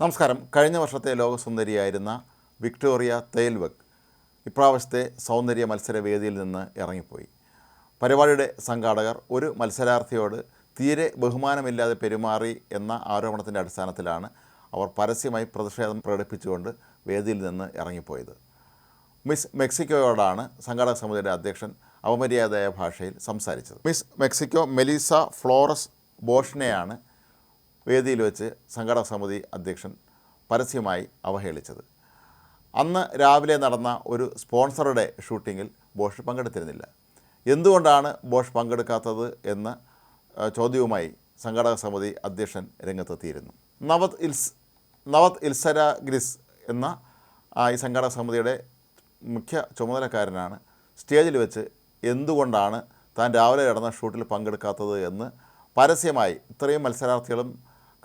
നമസ്കാരം. കഴിഞ്ഞ വർഷത്തെ ലോകസുന്ദരിയായിരുന്ന വിക്ടോറിയ തേൽവക് ഇപ്രാവശ്യത്തെ സൗന്ദര്യ മത്സരവേദിയിൽ നിന്ന് ഇറങ്ങിപ്പോയി. പരിപാടിയുടെ സംഘാടകർ ഒരു മത്സരാർത്ഥിയോട് തീരെ ബഹുമാനമില്ലാതെ പെരുമാറി എന്ന ആരോപണത്തിന്റെ അടിസ്ഥാനത്തിലാണ് അവർ പരസ്യമായി പ്രതിഷേധം പ്രകടിപ്പിച്ചുകൊണ്ട് വേദിയിൽ നിന്ന് ഇറങ്ങിപ്പോയത്. മിസ് മെക്സിക്കോയോടാണ് സംഘാടക സമിതിയുടെ അധ്യക്ഷൻ അപമര്യാദയായ ഭാഷയിൽ സംസാരിച്ചത്. മിസ് മെക്സിക്കോ മെലീസ ഫ്ലോറസ് ബോഷിനെയാണ് വേദിയിൽ വെച്ച് സംഘാടക സമിതി അധ്യക്ഷൻ പരസ്യമായി അവഹേളിച്ചത്. അന്ന് രാവിലെ നടന്ന ഒരു സ്പോൺസറുടെ ഷൂട്ടിങ്ങിൽ ബോഷ് പങ്കെടുത്തിരുന്നില്ല. എന്തുകൊണ്ടാണ് ബോഷ് പങ്കെടുക്കാത്തത് എന്ന ചോദ്യവുമായി സംഘടക സമിതി അധ്യക്ഷൻ രംഗത്തെത്തിയിരുന്നു. നവത് ഇൽസ് നവത് ഇൽസര ഗ്രിസ് എന്ന ഈ സംഘടക സമിതിയുടെ മുഖ്യ ചുമതലക്കാരനാണ് സ്റ്റേജിൽ വെച്ച് എന്തുകൊണ്ടാണ് താൻ രാവിലെ നടന്ന ഷൂട്ടിൽ പങ്കെടുക്കാത്തത് എന്ന് പരസ്യമായി ഇത്രയും മത്സരാർത്ഥികളും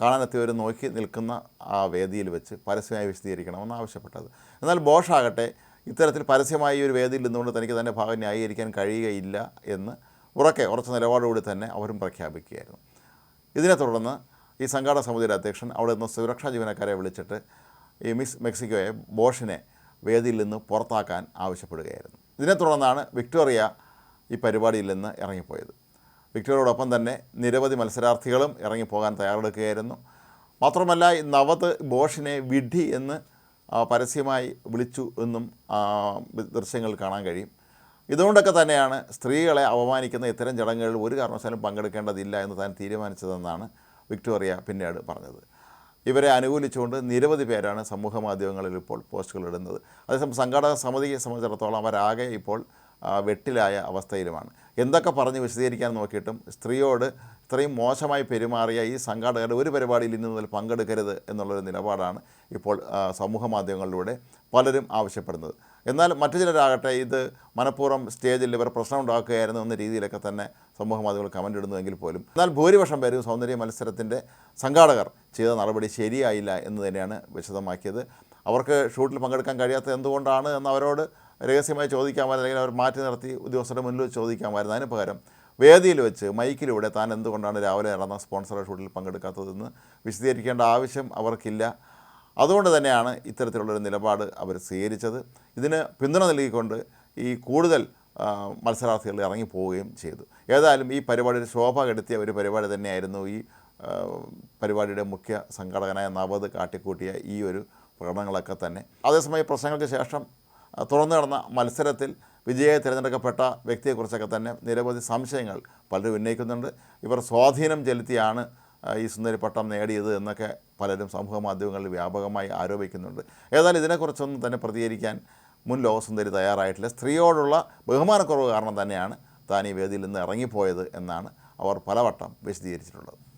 കാണാനെത്തിയവർ നോക്കി നിൽക്കുന്ന ആ വേദിയിൽ വെച്ച് പരസ്യമായി വിശദീകരിക്കണമെന്ന് ആവശ്യപ്പെട്ടത്. എന്നാൽ ബോഷാകട്ടെ ഇത്തരത്തിൽ പരസ്യമായി ഒരു വേദിയിൽ നിന്നുകൊണ്ട് തനിക്ക് തന്റെ ഭാഗം ന്യായീകരിക്കാൻ കഴിയുകയില്ല എന്ന് ഉറക്കെ ഉറച്ച നിലപാടുകൂടി തന്നെ അവരും പ്രഖ്യാപിക്കുകയായിരുന്നു. ഇതിനെ തുടർന്ന് ഈ സംഘാടക സമിതിയുടെ അധ്യക്ഷൻ അവിടെ നിന്ന് സുരക്ഷാ ജീവനക്കാരെ വിളിച്ചിട്ട് ഈ മിസ് മെക്സിക്കോയെ ബോഷിനെ വേദിയിൽ നിന്ന് പുറത്താക്കാൻ ആവശ്യപ്പെടുകയായിരുന്നു. ഇതിനെ തുടർന്നാണ് വിക്ടോറിയ ഈ പരിപാടിയിൽ നിന്ന് ഇറങ്ങിപ്പോയത്. വിക്ടോറിയോടൊപ്പം തന്നെ നിരവധി മത്സരാർത്ഥികളും ഇറങ്ങിപ്പോകാൻ തയ്യാറെടുക്കുകയായിരുന്നു. മാത്രമല്ല നവത് ബോഷിനെ വിഡി എന്ന് പരസ്യമായി വിളിച്ചു എന്നും ദൃശ്യങ്ങൾ കാണാൻ കഴിയും. ഇതുകൊണ്ടൊക്കെ തന്നെയാണ് സ്ത്രീകളെ അപമാനിക്കുന്ന ഇത്തരം ചടങ്ങുകളിൽ ഒരു കാരണവശാലും പങ്കെടുക്കേണ്ടതില്ല എന്ന് താൻ തീരുമാനിച്ചതെന്നാണ് വിക്ടോറിയ പിന്നീട് പറഞ്ഞത്. ഇവരെ അനുകൂലിച്ചുകൊണ്ട് നിരവധി പേരാണ് സമൂഹ മാധ്യമങ്ങളിൽ ഇപ്പോൾ പോസ്റ്റുകൾ ഇടുന്നത്. അതേസമയം സംഘാടക സമിതിയെ സംബന്ധിച്ചിടത്തോളം അവരാകെ ഇപ്പോൾ വെട്ടിലായ അവസ്ഥയിലുമാണ്. എന്തൊക്കെ പറഞ്ഞ് വിശദീകരിക്കാൻ നോക്കിയിട്ടും സ്ത്രീയോട് ഇത്രയും മോശമായി പെരുമാറിയ ഈ സംഘാടകരുടെ ഒരു പരിപാടിയിൽ ഇന്ന് മുതൽ പങ്കെടുക്കരുത് എന്നുള്ളൊരു നിലപാടാണ് ഇപ്പോൾ സമൂഹ മാധ്യമങ്ങളിലൂടെ പലരും ആവശ്യപ്പെടുന്നത്. എന്നാൽ മറ്റു ചിലരാകട്ടെ ഇത് മനഃപൂർവം സ്റ്റേജിൽ ഇവർ പ്രശ്നം ഉണ്ടാക്കുകയായിരുന്നു എന്ന രീതിയിലൊക്കെ തന്നെ സമൂഹ മാധ്യമങ്ങൾ കമന്റ് ഇടുന്നുവെങ്കിൽ പോലും. എന്നാൽ ഭൂരിപക്ഷം പേരും സൗന്ദര്യ മത്സരത്തിന്റെ സംഘാടകർ ചെയ്ത നടപടി ശരിയായില്ല എന്ന് തന്നെയാണ് വിശദമാക്കിയത്. അവർക്ക് ഷൂട്ടിൽ പങ്കെടുക്കാൻ കഴിയാത്തത് എന്തുകൊണ്ടാണ് എന്ന് അവരോട് രഹസ്യമായി ചോദിക്കാമായിരുന്നു. അല്ലെങ്കിൽ അവർ മാറ്റി നിർത്തി ഉദ്യോഗസ്ഥരുടെ മുന്നിൽ വെച്ച് ചോദിക്കാമായിരുന്നു. അതിന് പകരം വേദിയിൽ വെച്ച് മൈക്കിലൂടെ താൻ എന്തുകൊണ്ടാണ് രാവിലെ നടന്ന സ്പോൺസർ ഷൂട്ടിൽ പങ്കെടുക്കാത്തതെന്ന് വിശദീകരിക്കേണ്ട ആവശ്യം അവർക്കില്ല. അതുകൊണ്ട് തന്നെയാണ് ഇത്തരത്തിലുള്ളൊരു നിലപാട് അവർ സ്വീകരിച്ചത്. ഇതിന് പിന്തുണ നൽകിക്കൊണ്ട് ഈ കൂടുതൽ മത്സരാർത്ഥികൾ ഇറങ്ങിപ്പോവുകയും ചെയ്തു. ഏതായാലും ഈ പരിപാടിയുടെ ശോഭ കെടുത്തിയ ഒരു പരിപാടി തന്നെയായിരുന്നു ഈ പരിപാടിയുടെ മുഖ്യ സംഘാടകനായ നവത് കാട്ടിക്കൂട്ടിയ ഈ ഒരു പ്രകടനങ്ങളൊക്കെ തന്നെ. അതേസമയം പ്രശ്നങ്ങൾക്ക് ശേഷം തുറന്നു നടന്ന മത്സരത്തിൽ വിജയെ തിരഞ്ഞെടുക്കപ്പെട്ട വ്യക്തിയെക്കുറിച്ചൊക്കെ തന്നെ നിരവധി സംശയങ്ങൾ പലരും ഉന്നയിക്കുന്നുണ്ട്. ഇവർ സ്വാധീനം ചെലുത്തിയാണ് ഈ സുന്ദരി പട്ടം നേടിയത് എന്നൊക്കെ പലരും സമൂഹ മാധ്യമങ്ങളിൽ വ്യാപകമായി ആരോപിക്കുന്നുണ്ട്. ഏതായാലും ഇതിനെക്കുറിച്ചൊന്നും തന്നെ പ്രതികരിക്കാൻ മുൻ ലോകസുന്ദരി തയ്യാറായിട്ടില്ല. സ്ത്രീയോടുള്ള ബഹുമാനക്കുറവ് കാരണം തന്നെയാണ് താൻ ഈ വേദിയിൽ നിന്ന് ഇറങ്ങിപ്പോയത് എന്നാണ് അവർ പലവട്ടം വിശദീകരിച്ചിട്ടുള്ളത്.